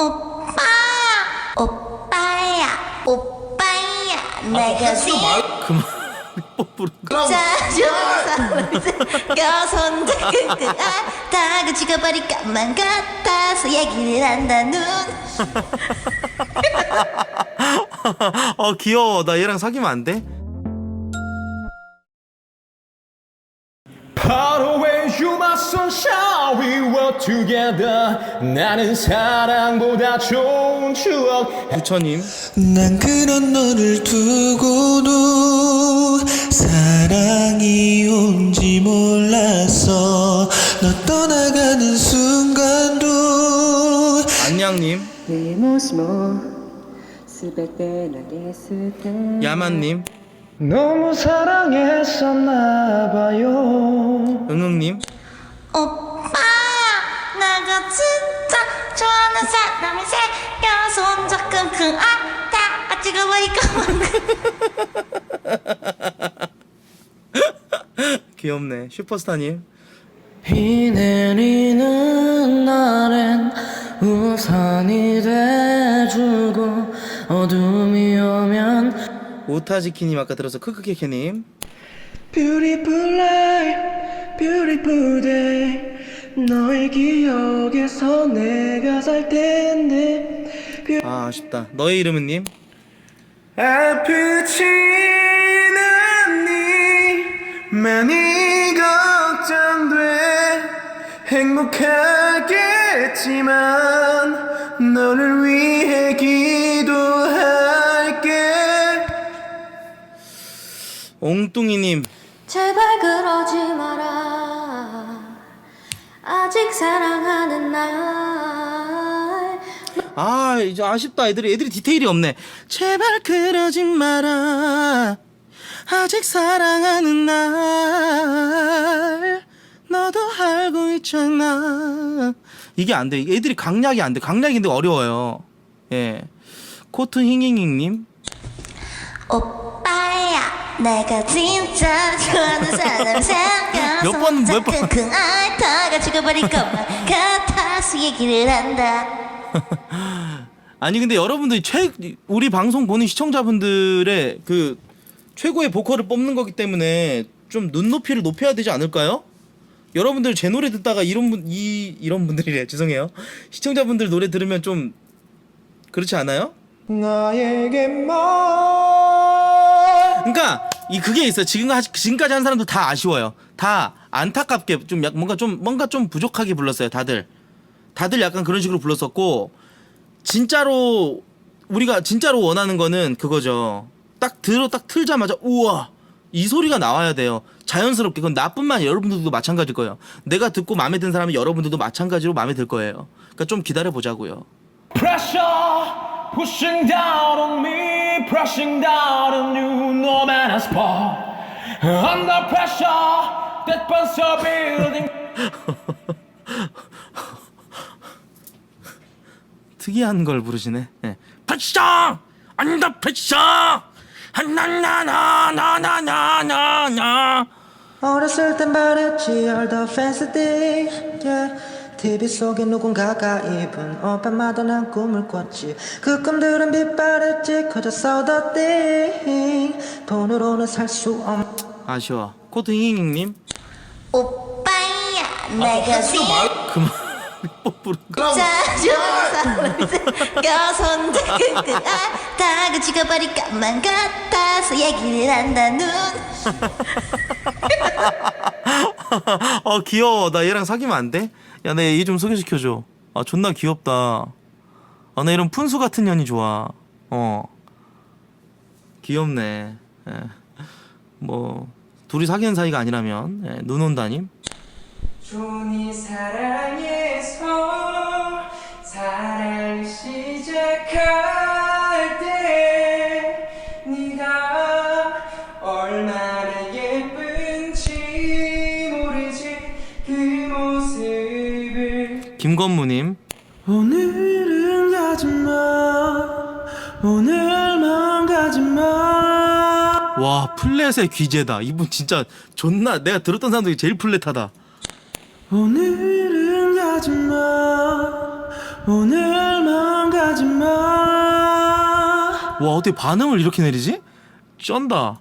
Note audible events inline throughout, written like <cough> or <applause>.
오빠 오빠야 오빠야 내가 지 그만 뽀 부르는 거. 짜증나서 껴손자 끙끙 아 다같이 가버릴 것만 같아서 얘기를 한다 눈 <laughs> 어 귀여워. 나 얘랑 사귀면 안 돼? Far away you my sunshine. We were together. 나는 사랑보다 좋은 추억. 부처님. 난 그런 너를 두고도 사랑이 온지 몰랐어 너 떠나가는 순간도 안양님. 야만님. 너무 사랑했었나 봐요 응응님. 오빠 내가 진짜 좋아하는 사람이 생겨서 혼자 끙끙 아 다같이 가버릴 것만 귀엽네. 슈퍼스타님. 비 내리는 날엔 우산이 돼주고 어둠이 오면 오타지키님 아까 들어서 크크케케님. Beautiful life, beautiful day 너의 기억에서 내가 살 텐데 아 아쉽다. 너의 이름은님. 아프지는 않니 많이 걱정돼 행복하겠지만 너를 위해 기 옹뚱이님. 제발 그러지 마라 아직 사랑하는 날 아 이제 아쉽다. 애들이 애들이 디테일이 없네. 제발 그러지 마라. 아직 사랑하는 날 너도 알고 있잖아. 이게 안 돼. 애들이 강약이 안 돼. 강약인데 어려워요. 예. 코트 힝힝잉님. 오빠야 내가 진짜 좋아하는 사람 <laughs> 생겨서 몇 번, 몇 번. 끙끙 아 다같이 가버릴 것만 같아서 얘기를 한다 <laughs> 아니 근데 여러분들이 최 우리 방송 보는 시청자분들의 그 최고의 보컬을 뽑는 거기 때문에 좀 눈높이를 높여야 되지 않을까요? 여러분들 제 노래 듣다가 이런 분 이 이런 분들이래 죄송해요 시청자분들 노래 들으면 좀 그렇지 않아요? 나에게만 그러니까 이 그게 있어요. 지금 지금까지 한 사람들 다 아쉬워요. 다 안타깝게 좀 약 뭔가 좀 뭔가 좀 부족하게 불렀어요 다들. 다들 약간 그런 식으로 불렀었고 진짜로 우리가 진짜로 원하는 거는 그거죠. 딱 들어 딱 틀자마자 우와 이 소리가 나와야 돼요. 자연스럽게. 그건 나뿐만 여러분들도 마찬가지일 거예요. 내가 듣고 마음에 든 사람은 여러분들도 마찬가지로 마음에 들 거예요. 그러니까 좀 기다려 보자고요. Pressure pushing down on me pressing down on you no man has power Under pressure that burns your building 특이한 걸 부르시네. 예. 패션! 안다 패션! 나나나나나나나나 어렸을 땐 바랬지 all the fancy things yeah. TV 속에 누군가가 입은 옷밤마다 난 꿈을 꿨지. 그 꿈들은 빛바랬지 saw the thing. 돈으로는 살 수 없는 아쉬워. 코트 힝힝님? 오빠야 내가 그만. <laughs> 뽀 <laughs> 아 다같이 가버릴 것만 같아서 얘기를 한다 눈. <laughs> 어 귀여워. 나 얘랑 사귀면 안 돼? 야, 나얘좀 소개시켜 줘. 아, 존나 귀엽다. 아, 나 이런 푼수 같은 년이 좋아. 어. 귀엽네. 예. 뭐 둘이 사귀는 사이가 아니라면 예, 눈 온다님. 존이 사랑해서 사랑을 시작할 김건무님. 오늘은 가지마. 오늘만 가지마. 와 플랫의 귀재다. 이분 진짜 존나 내가 들었던 사람 중에 제일 플랫하다. 오늘은 가지마. 오늘만 가지마. 와 어떻게 반응을 이렇게 내리지? 쩐다.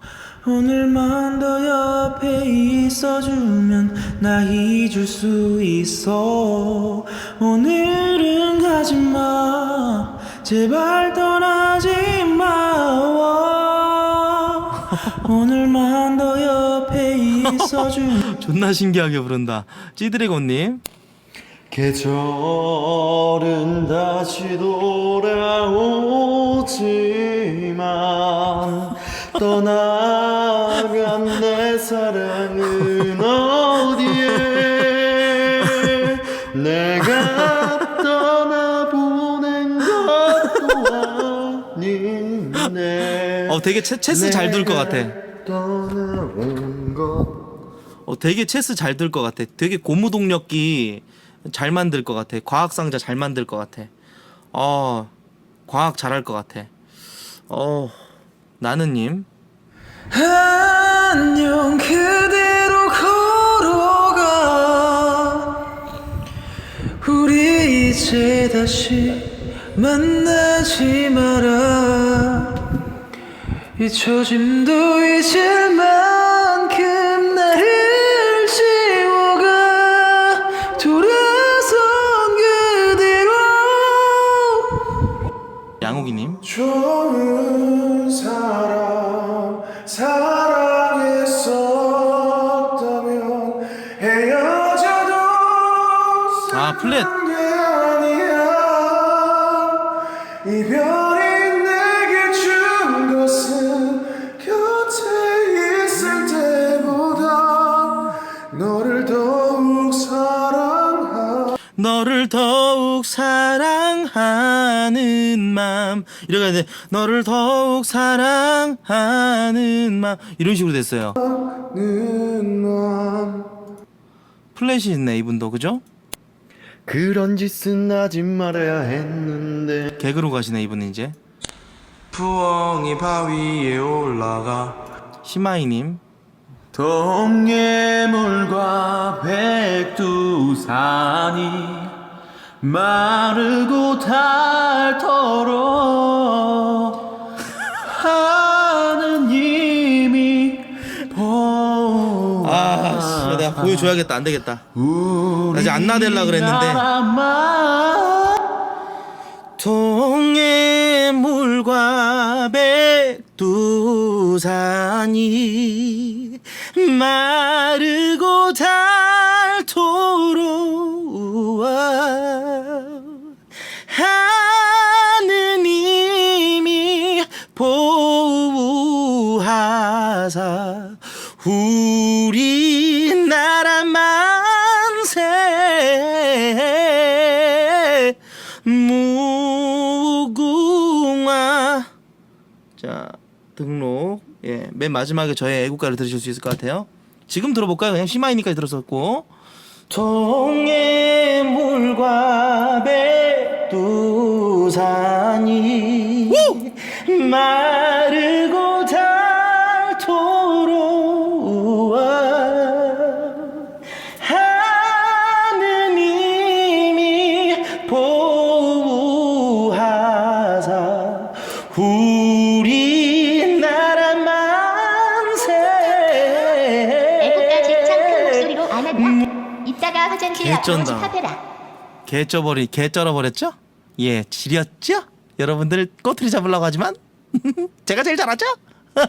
오늘만 더 옆에 있어주면 나 잊을 수 있어 오늘은 가지마 제발 떠나지 마 <laughs> 오늘만 더 옆에 있어주면 <laughs> 존나 신기하게 부른다. 찌드래곤님. 계절은 다시 돌아오지만 떠나간 내 사랑은 어디에 내가 떠나보낸 것도 아닌데 어 되게 체, 체스 잘들것 같아. 떠나온 것 어 되게 체스 잘들것 같아. 되게 고무동력기 잘 만들 것 같아. 과학 상자 잘 만들 것 같아. 어 과학 잘할 것 같아. 어 나는님. 안녕 그대로 걸어가. 우리 이제 다시 만나지 마라. 잊혀짐도 잊을 만큼 나를 지워가. 돌아선 그대로. 양호기님. 좋은 플랫. 너를 더욱 사랑하 사랑하는 맘 이렇게 해야 돼 너를 더욱 사랑하는 맘 이런 식으로 됐어요. 플랫이 있네 이분도 그죠? 그런 짓은 하지 말아야 했는데. 개그로 가시네 이분은 이제. 부엉이 바위에 올라가. 시마이님. 동해물과 백두산이 마르고 닳도록 보여줘야겠다. 안 되겠다. 나 이제 안 나댈라 그랬는데. 동해물과 백두산이 마르고 닳도록 하느님이 보호하사 우 맨 마지막에 저의 애국가를 들으실 수 있을 것 같아요. 지금 들어볼까요? 그냥 시마이니까 들었었고. 동해 물과 백두산이 마르고 화장실 앞으로 개쩐다. 개쩌버리 개쩔어버렸죠? 예 지렸죠? 여러분들 꼬투리 잡으려고 하지만 <laughs> 제가 제일 잘하죠? <laughs>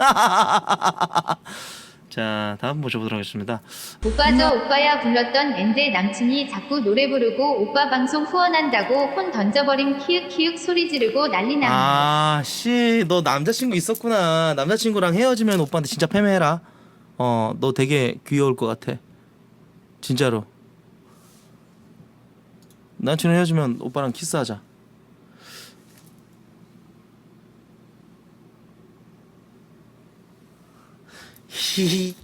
자 다음 모셔보도록 하겠습니다 오빠 저 오빠야 불렀던 엔데 남친이 자꾸 노래 부르고 오빠 방송 후원한다고 폰 던져버림 키읔키읔 소리 지르고 난리 납니다. 아씨 너 남자친구 있었구나 남자친구랑 헤어지면 오빠한테 진짜 패매해라 어 너 되게 귀여울 것 같아 진짜로 남친이랑 헤어지면 오빠랑 키스하자 히히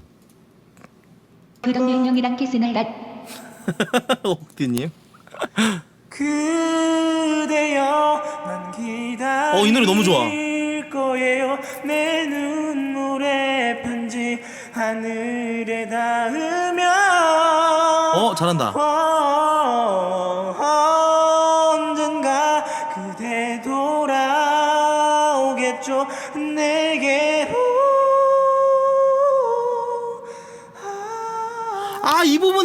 구독용용이랑 키스는 낫. <laughs> 옥디님 그대여 난 기다릴 어, 이 노래 너무 좋아. 거예요 내 눈물의 편지 하늘에 닿으면 어 잘한다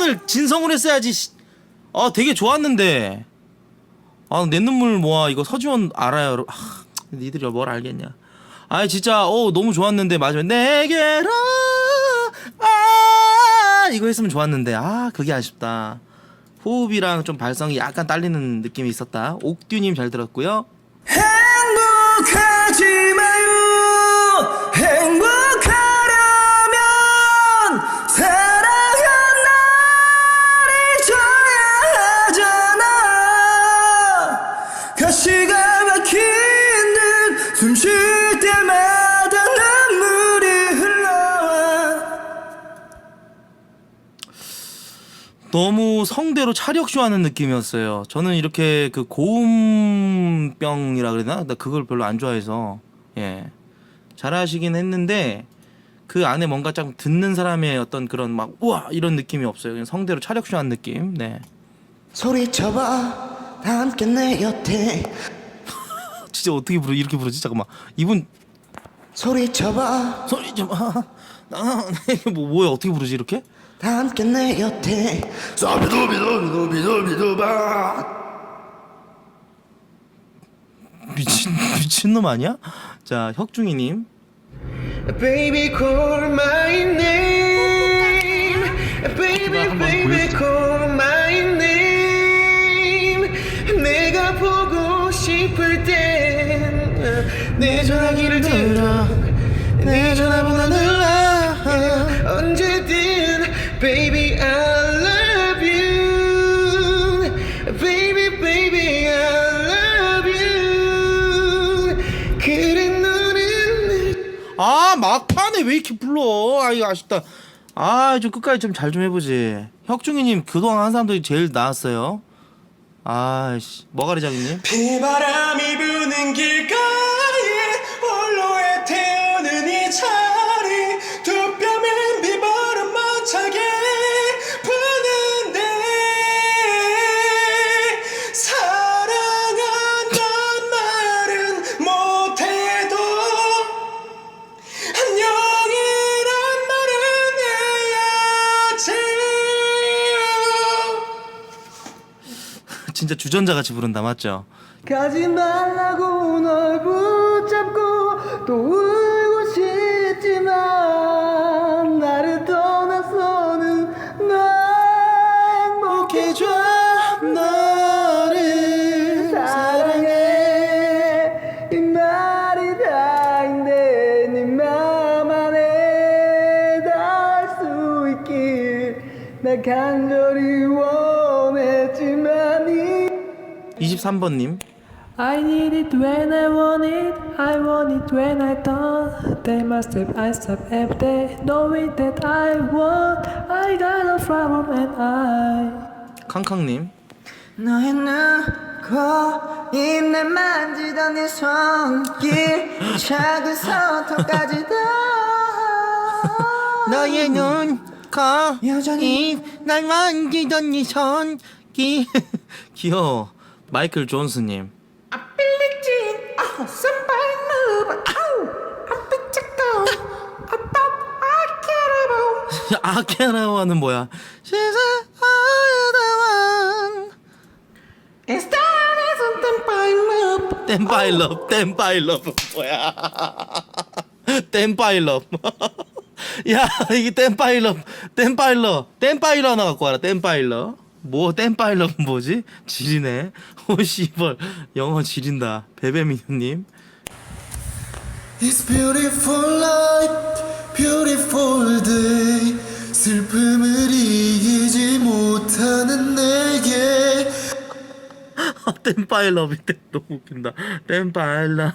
1등을 진성을 했어야지. 아, 되게 좋았는데. 아, 내 눈물 모아. 이거 서지원 알아요. 아, 니들이 뭘 알겠냐. 아, 진짜, 어, 너무 좋았는데. 마지막에, 내게로, 아, 이거 했으면 좋았는데. 아, 그게 아쉽다. 호흡이랑 좀 발성이 약간 딸리는 느낌이 있었다. 옥듀님 잘 들었고요. 행복하지 너무 성대로 차력쇼 하는 느낌이었어요. 저는 이렇게 그 고음병이라 그러나? 나 그걸 별로 안 좋아해서 예 잘하시긴 했는데 그 안에 뭔가 좀 듣는 사람의 어떤 그런 막 우와 이런 느낌이 없어요. 그냥 성대로 차력쇼 한 느낌. 네. 소리쳐봐 다 함께 내 곁에 <laughs> 진짜 어떻게 부르 이렇게 부르지? 잠깐만 이분 소리쳐봐 소리 좀 아, 뭐 뭐야 어떻게 부르지 이렇게? 다 함께 내 곁에. 소비도비도비도비도비도바. 미친 미친 놈 아니야? 자 혁중이님. Baby call my name. Baby baby call my name. 내가 보고 싶을 땐내 전화기 왜 이렇게 불러? 아 이거 아쉽다. 아 좀 끝까지 좀 잘 좀 해보지. 혁중이님 그동안 한 사람들이 제일 나았어요. 아씨. 머가리장이님. 비바람이 부는 길가 진짜 주전자 같이 부른다 맞죠? 가지 말라고 널 붙잡고 또 울고 싶지만 23번님 I need it when I want it, I want it when I don't. They must have I stop every day, knowing that I want. I got a problem and I. 캉캉님 너의 눈코입 내 만지던 네 손길 작은 손톱까지 다 너의 여전히 날 만지던 네 손기 귀여워 마이클 존스님. 아케라와는 <laughs> 뭐야? time something by move 땐파일럽. 땐파일럽 뭐야? <laughs> 땐파일럽. <laughs> 야 이게 땐파일럽 땐파일러 땐파일러 하나 갖고 와라 땐파일러 뭐 땐파일럽은 뭐지 지리네 오 씨발 영어 지린다 베베미누님 It's beautiful night, beautiful day 슬픔을 이기지 못하는 내게 땐파일럽인데 너무 웃긴다 땐파일럽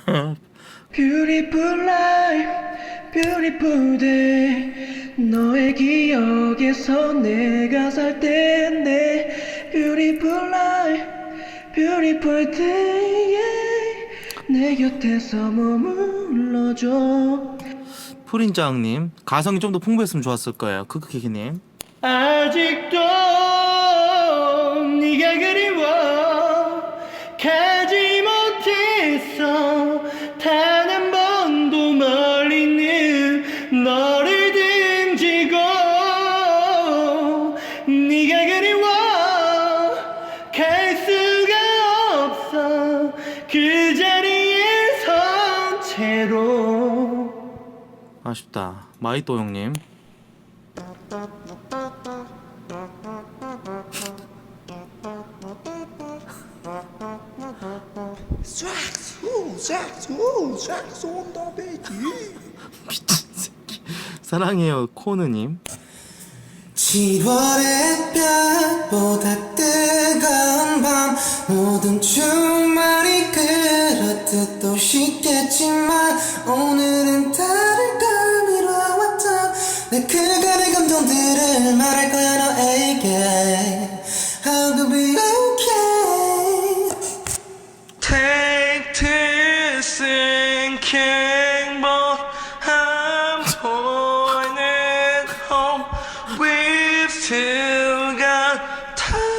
Beautiful life, beautiful day 너의 기억에서 내가 살 텐데 beautiful day. 내 곁에서 머물러줘 푸린짱님 가성이 좀 더 풍부했으면 좋았을 거예요 크크키키님 아직도 마이또 형님. 미친 새끼. 사랑해요 코느님. 7월의 별보다 뜨거운 밤 모든 주말이 그렇듯 또 쉽겠지만 오늘은 미뤄왔던 내 그간의 감정들을 말할 거야 너에게 How to be okay Take this thinking but I'm pointing home We've still got time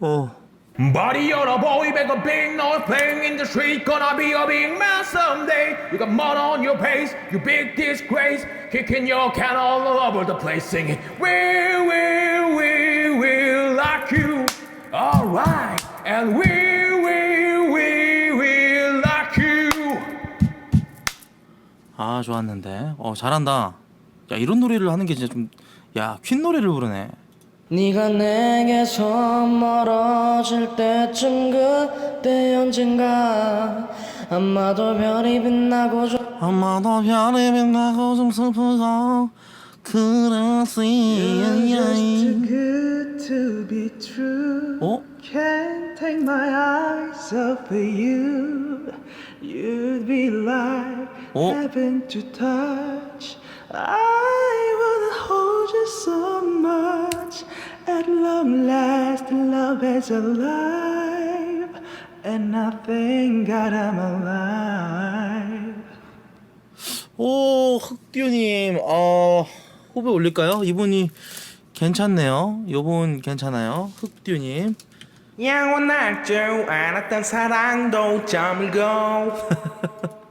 어. Buddy, you're a boy, make a big noise playing in the street. Gonna be a big man someday. You got mud on your face, you big disgrace. Kicking your can all over the place, singing, We will, we will like you. Alright, and we will, we will like you. 아 좋았는데. 어 잘한다. 야 이런 노래를 하는 게 진짜 좀. 야 퀸 노래를 부르네. 네가 내게서 멀어질 때쯤 그때 언젠가 아마도 별이 빛나고 좀 아마도 별이 빛나고 좀 슬프고 그랬지. good to be true 어? Can't take my eyes off of you. You'd be like 어? heaven to touch. I wanna hold you so much. At long last, love is alive. And I thank God I'm alive. 오 흑듀님 어 후배 올릴까요? 이분이 괜찮네요. 이분 괜찮아요. 흑듀님. 영원할 줄 알았던 사랑도 잠을고 <laughs>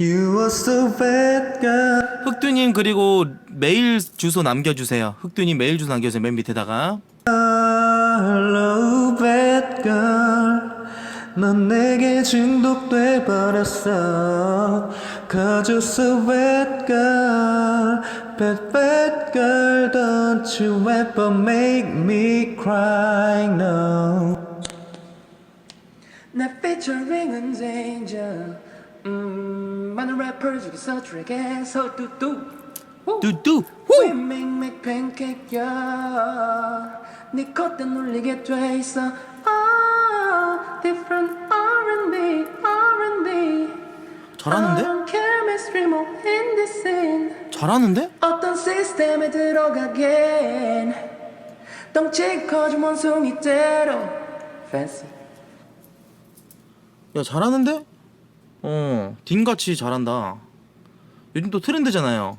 You were so bad, girl. 흑듀님 그리고 메일 주소 남겨주세요. 흑듀님 메일 주소 남겨주세요. 맨 밑에다가. Hello, bad girl. 넌 내게 중독돼 버렸어. Cause you're so bad girl. Bad, bad girl. Don't you ever make me cry, no. 내 featuring은 danger. 음, 많은 래퍼 중에서 트랙에서 뚜뚜. 뚜뚜. We make make pancake 야. 네 콧대 놀리게 돼 있어. Oh, different R&B, R&B. 잘하는데? chemistry more in the scene. 잘하는데? 어떤 시스템에 들어가긴. 덩치 커진 원숭이대로. Fancy. 야 잘하는데? 어 딘같이 잘한다. 요즘 또 트렌드잖아요.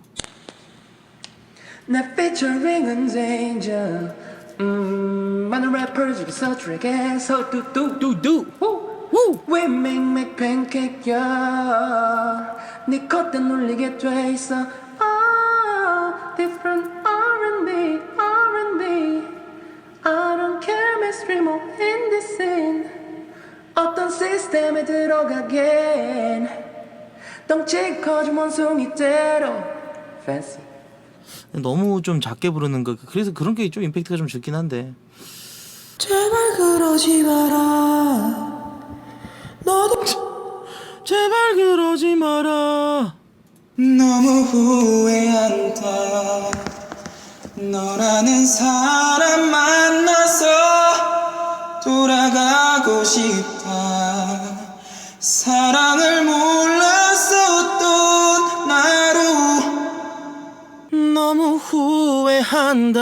내 featuring은 danger. 음, 많은 래퍼 중에서 트랙에서 뚜뚜. 뚜뚜. We make make pancake 야. 네 콧대 놀리게 돼 있어. Oh, different R&B, R&B. I don't care, mystery more in the scene. 어떤 시스템에 들어가긴. 덩치 커진 원숭이대로. Fancy. 너무 좀 작게 부르는 거 그래서 그런 게 좀 임팩트가 좀 적긴 한데. 제발 그러지 마라. 너도 제발 그러지 마라. 너무 후회한다. 너라는 사람 만나서 돌아가고 싶다. 사랑을 몰랐었던 나로 너무 후회한다.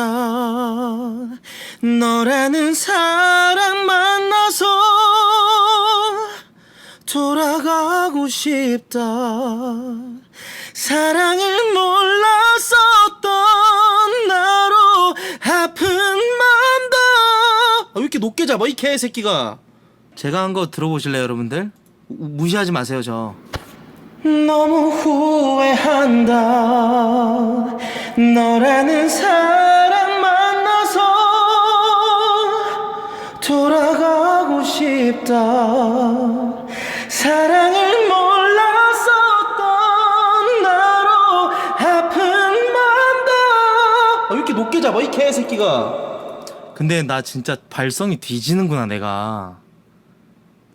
너라는 사람 만나서 돌아가고 싶다. 사랑을 몰랐었던 나로 아픈 맘도 아, 왜 이렇게 높게 잡아 이 개새끼가 제가 한 거 들어보실래요 여러분들? 우- 무시하지 마세요 저. 너무 후회한다. 너라는 사람 만나서 싶던 사랑을 몰랐었던 나로 아픈 맘도 아, 왜 이렇게 높게 잡아 이 개새끼가. 근데 나 진짜 발성이 뒤지는구나 내가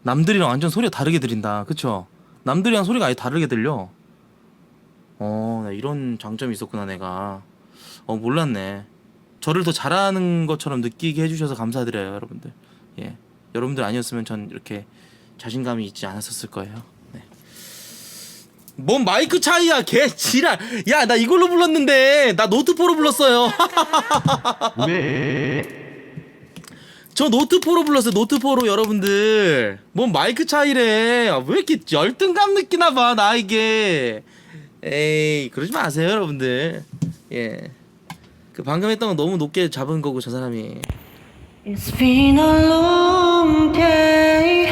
남들이랑 완전 소리가 다르게 들린다 그쵸? 남들이랑 소리가 아예 다르게 들려 어, 나 이런 장점이 있었구나, 내가. 어, 몰랐네. 저를 더 잘하는 것처럼 느끼게 해주셔서 감사드려요, 여러분들. 예. 여러분들 아니었으면 전 이렇게 자신감이 있지 않았었을 거예요. 네. 뭔 마이크 차이야, 개 지랄. 야, 나 이걸로 불렀는데, 나 노트4로 불렀어요. <laughs> 저 노트4로 불렀어요, 노트4로 여러분들. 뭔 마이크 차이래. 아, 왜 이렇게 열등감 느끼나 봐, 나에게. 에이 그러지 마세요 여러분들 예 그 방금 했던 건 너무 높게 잡은 거고 저 사람이 It's been a long day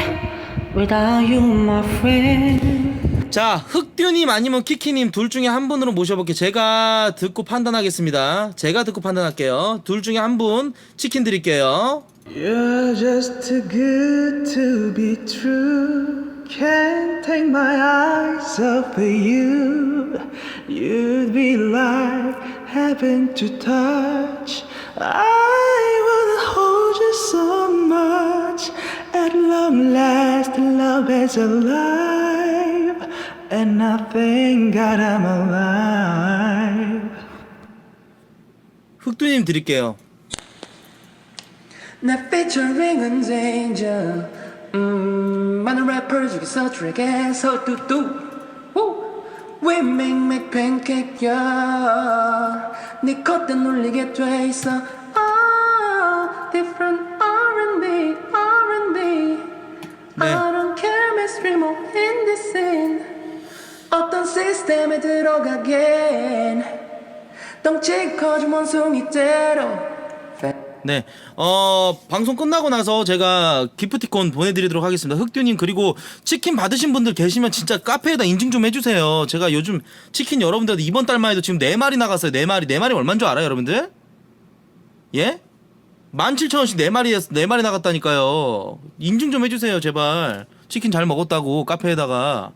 without you, my friend. 자 흑듀님 아니면 키키님 둘 중에 한 분으로 모셔볼게요 제가 듣고 판단하겠습니다 제가 듣고 판단할게요 둘 중에 한 분 치킨 드릴게요 You're just too good to be true. Can't take my eyes off of you. You'd be like heaven to touch. I wanna hold you so much. At long last, love is alive. And I thank God I'm alive. 흑듀님 드릴게요 내 featuring은 danger 음, 많은 래퍼 중에서 트랙에서 뚜뚜 우! We make make pancake yeah. 네 콧대 놀리게 돼 있어 oh, Different R&B R&B 네. I don't care mainstream or indie scene 어떤 시스템에 들어가긴 덩치 커진 원숭이대로 네, 어 방송 끝나고 나서 제가 기프티콘 보내드리도록 하겠습니다. 흑듀님 그리고 치킨 받으신 분들 계시면 진짜 카페에다 인증 좀 해주세요. 제가 요즘 치킨 여러분들 이번 달만 해도 지금 네 마리 나갔어요. 네 마리, 네 마리 얼마인 줄 알아요, 여러분들? 예? 17,000원씩 네 마리 네 마리 나갔다니까요. 인증 좀 해주세요, 제발. 치킨 잘 먹었다고 카페에다가.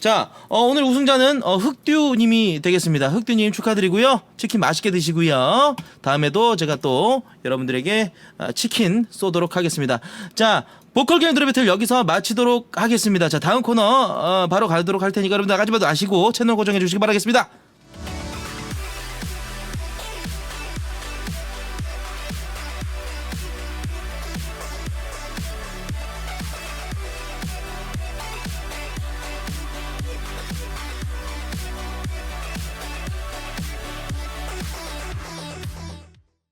자, 어, 오늘 우승자는 어, 흑듀님이 되겠습니다. 흑듀님 축하드리고요. 치킨 맛있게 드시고요. 다음에도 제가 또 여러분들에게 아, 치킨 쏘도록 하겠습니다. 자, 보컬 게임 배틀 여기서 마치도록 하겠습니다. 자, 다음 코너 어, 바로 가도록 할 테니까 여러분들 나가지 마도 아시고 채널 고정해 주시기 바라겠습니다.